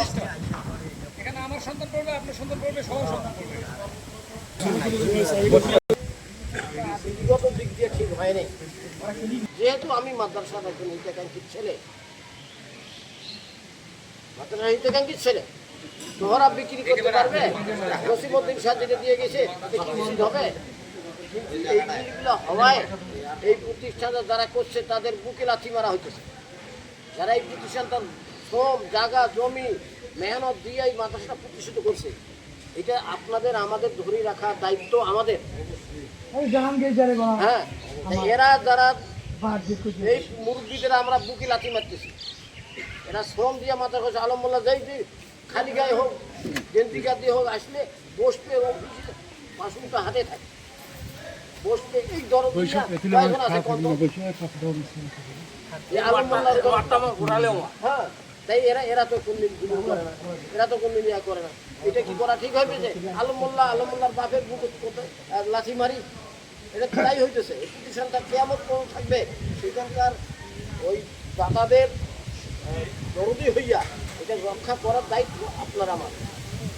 ঠিক যেহেতু আমি মাদ্রাসার একজন হিতাকাঙ্ক্ষী ছেলে মাদ্রাসার হিতাকাঙ্ক্ষী ছেলে তোহরা বিক্রি করতে পারবে? রসিমদ্দিন সাহ যেটা দিয়ে গেছে হবে? এই জিনিসগুলো হওয়ায় এই প্রতিষ্ঠানে যারা করছে তাদের বুকে লাথি মারা হইতেছে। যারা এই প্রতিষ্ঠান শ্রম জায়গা জমি মেহনত দিয়ে এই মাদ্রাসাটা প্রতিষ্ঠিত করছে। এটা আপনাদের আমাদের ধরে রাখার দায়িত্ব আমাদের। হ্যাঁ এরা যারা। এই মুরব্বীদের আমরা বুকি লাথি মারতেছি। এরা শ্রম দিয়ে মাথা করছে। আলমোল্লা যাই যে খালি গায়ে হোক গেন্দিকা দিয়ে হোক আসলে বসবে এবং মাসুমটা হাতে থাকে। বসবে এই দরদ কয়জন আছে কত? এই আলমোল্লার দরদ- হ্যাঁ। তাই এরা এরা তো কোনদিন জুলুম করে না। এরা তো কোনদিন ইয়া করে না। এটা কি করা ঠিক হবে যে আলমোল্লা আলমোল্লার বাপের বুকে লাথি মারি? এটা তাই হইতেছে। এই প্রতিষ্ঠানটা কেমন কোন থাকবে। সেখানকার ওই দাদাদের আহ, দরদি হইয়া এটা রক্ষা করার দায়িত্ব আপনার আমার।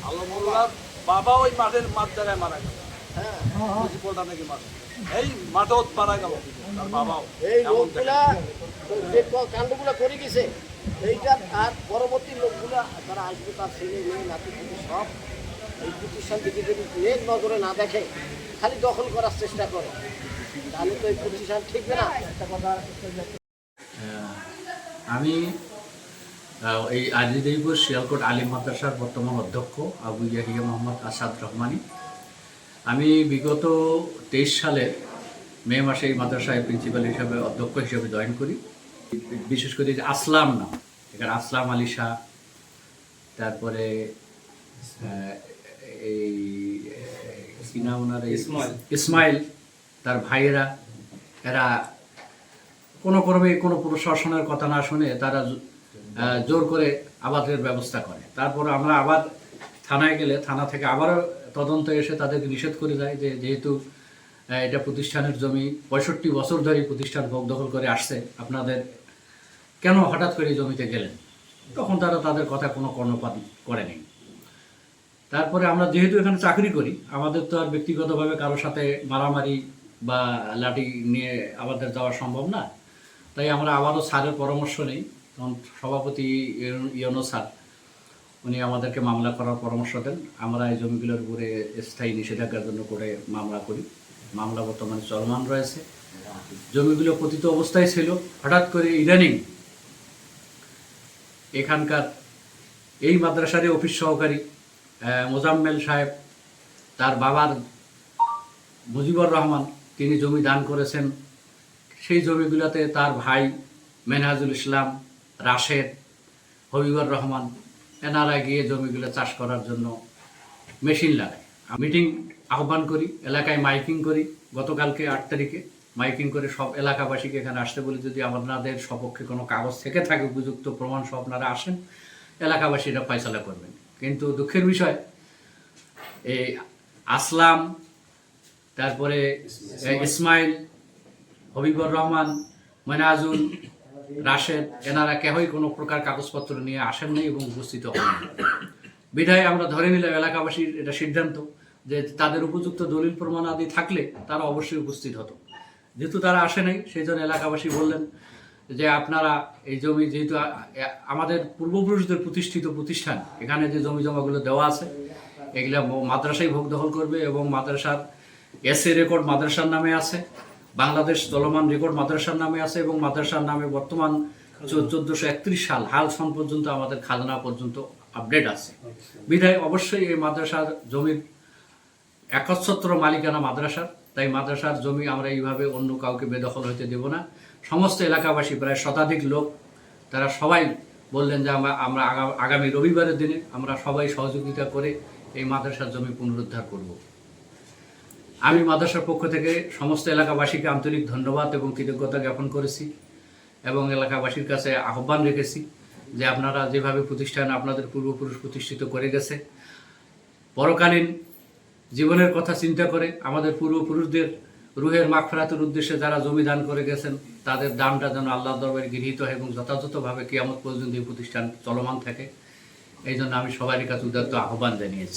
আলমুল্লাহ বাবা ওই মাঠের মাঠ জায়গায় মারা গেল। হ্যাঁ। নাকি মারা এই মাঠত মারা গেল। তার বাবাও এই লোকগুলা যে কাণ্ডগুলো করে গেছে এইটার তার পরবর্তী লোকগুলা তারা আসবে তার ছেলে মেয়ে নাতি পুতি সব এই প্রতিষ্ঠান দিকে যদি নেক নজরে না দেখে খালি দখল করার চেষ্টা করে তাহলে তো এই প্রতিষ্ঠান ঠিকবে না। আহ, আমি আহ, এই আজিদেবপুর শিয়ালকোট আলিম মাদ্রাসার বর্তমান অধ্যক্ষ আবু ইয়াহিয়া মোহাম্মদ আসাদ রহমানি। আমি বিগত তেইশ সালে মে মাসে এই মাদ্রাসায় প্রিন্সিপাল হিসাবে অধ্যক্ষ হিসেবে জয়েন করি। বিশেষ করে যে আসলাম নাম এখানে আসলাম আলী শাহ তারপরে এই কি নাম ওনার ইসমাইল। তার ভাইয়েরা এরা কোনো ক্রমে কোনো প্রশাসনের কথা না শুনে তারা জোর করে আবাদের ব্যবস্থা করে। তারপর আমরা আবার থানায় গেলে থানা থেকে আবারও তদন্ত এসে তাদেরকে নিষেধ করে দেয় যে যেহেতু এটা প্রতিষ্ঠানের জমি পঁয়ষট্টি বছর ধরে প্রতিষ্ঠান ভোগ দখল করে আসছে আপনাদের কেন হঠাৎ করে জমিতে গেলেন? তখন তারা তাদের কথা কোনো কর্ণপাত করেনি তারপরে আমরা যেহেতু এখানে চাকরি করি, আমাদের তো আর ব্যক্তিগতভাবে কারোর সাথে মারামারি বা লাঠি নিয়ে আমাদের যাওয়া সম্ভব না। তাই আমরা আবারও স্যারের পরামর্শ নিই। তখন সভাপতি ইয়ন- স্যার, উনি আমাদেরকে মামলা করার পরামর্শ দেন। আমরা এই জমিগুলোর উপরে স্থায়ী নিষেধাজ্ঞার জন্য করে মামলা করি। মামলা বর্তমানে চলমান রয়েছে। জমিগুলো পতিত অবস্থায় ছিল। হঠাৎ করে ইদানিং এখানকার এই মাদ্রাসারই অফিস সহকারী মোজাম্মেল সাহেব, তার বাবার মুজিবুর রহমান, তিনি জমি দান করেছেন। সেই জমিগুলোতে তার ভাই মেনহাজুল ইসলাম, রাশেদ, হবিবুর রহমান, এনারা গিয়ে জমিগুলো চাষ করার জন্য মেশিন লাগায়। মিটিং আহ্বান করি, এলাকায় মাইকিং করি গতকালকে আট তারিখে। মাইকিং করে সব এলাকাবাসীকে এখানে আসতে বলি, যদি আপনাদের সপক্ষে কোনো কাগজ থেকে থাকে, উপযুক্ত প্রমাণ সহ আপনারা আসেন, এলাকাবাসীরা ফয়সলা করবেন। কিন্তু দুঃখের বিষয়, এই আসলাম, তারপরে ইসমাইল, হবিবুর রহমান মনাজুল রাশেদ, এনারা কেহই কোনো প্রকার কাগজপত্র নিয়ে আসেন নাই এবং উপস্থিত হন বিধায় আমরা ধরে নিলাম এলাকাবাসীর এটা সিদ্ধান্ত যে তাদের উপযুক্ত দলিল প্রমাণ আদি থাকলে তারা অবশ্যই উপস্থিত হতো। যেহেতু তারা আসে নাই সেই জন্য এলাকাবাসী বললেন যে আপনারা এই জমি যেহেতু আমাদের পূর্বপুরুষদের প্রতিষ্ঠিত প্রতিষ্ঠান এখানে যে জমি জমাগুলো দেওয়া আছে এগুলা ম- মাদ্রাসাই ভোগ দখল করবে এবং মাদ্রাসার এসএ রেকর্ড মাদ্রাসার নামে আছে বাংলাদেশ চলমান রেকর্ড মাদ্রাসার নামে আছে এবং মাদ্রাসার নামে বর্তমান চোদ্দশো একত্রিশ সাল হাল সন পর্যন্ত আমাদের খাজনা পর্যন্ত আপডেট আছে। বিধায় অবশ্যই এই মাদ্রাসার জমির একচ্ছত্র মালিকানা মাদ্রাসার। তাই মাদ্রাসার জমি আমরা এইভাবে অন্য কাউকে বেদখল হতে দেব না। সমস্ত এলাকাবাসী, প্রায় শতাধিক লোক, তারা সবাই বললেন যে আমরা আমরা আগা- আগামী রবিবারের দিনে আমরা সবাই সহযোগিতা করে এই মাদ্রাসার জমি পুনরুদ্ধার করব। আমি মাদ্রাসার পক্ষ থেকে সমস্ত এলাকাবাসীকে আন্তরিক ধন্যবাদ এবং কৃতজ্ঞতা জ্ঞাপন করেছি এবং এলাকাবাসীর কাছে আহ্বান রেখেছি যে আপনারা যেভাবে প্রতিষ্ঠান আপনাদের পূর্বপুরুষ প্রতিষ্ঠিত করে গেছে, পরকালীন জীবনের কথা চিন্তা করে আমাদের পূর্বপুরুষদের রুহের মাগফিরাতের উদ্দেশ্যে যারা জমি দান করে গেছেন, তাদের দানটা যেন আল্লাহ দরবারে গৃহীত হয় এবং যথাযথভাবে কিয়ামত পর্যন্ত এই প্রতিষ্ঠান চলমান থাকে। এই জন্য আমি সবারই কাছে উদাত্ত আহ্বান জানিয়েছি।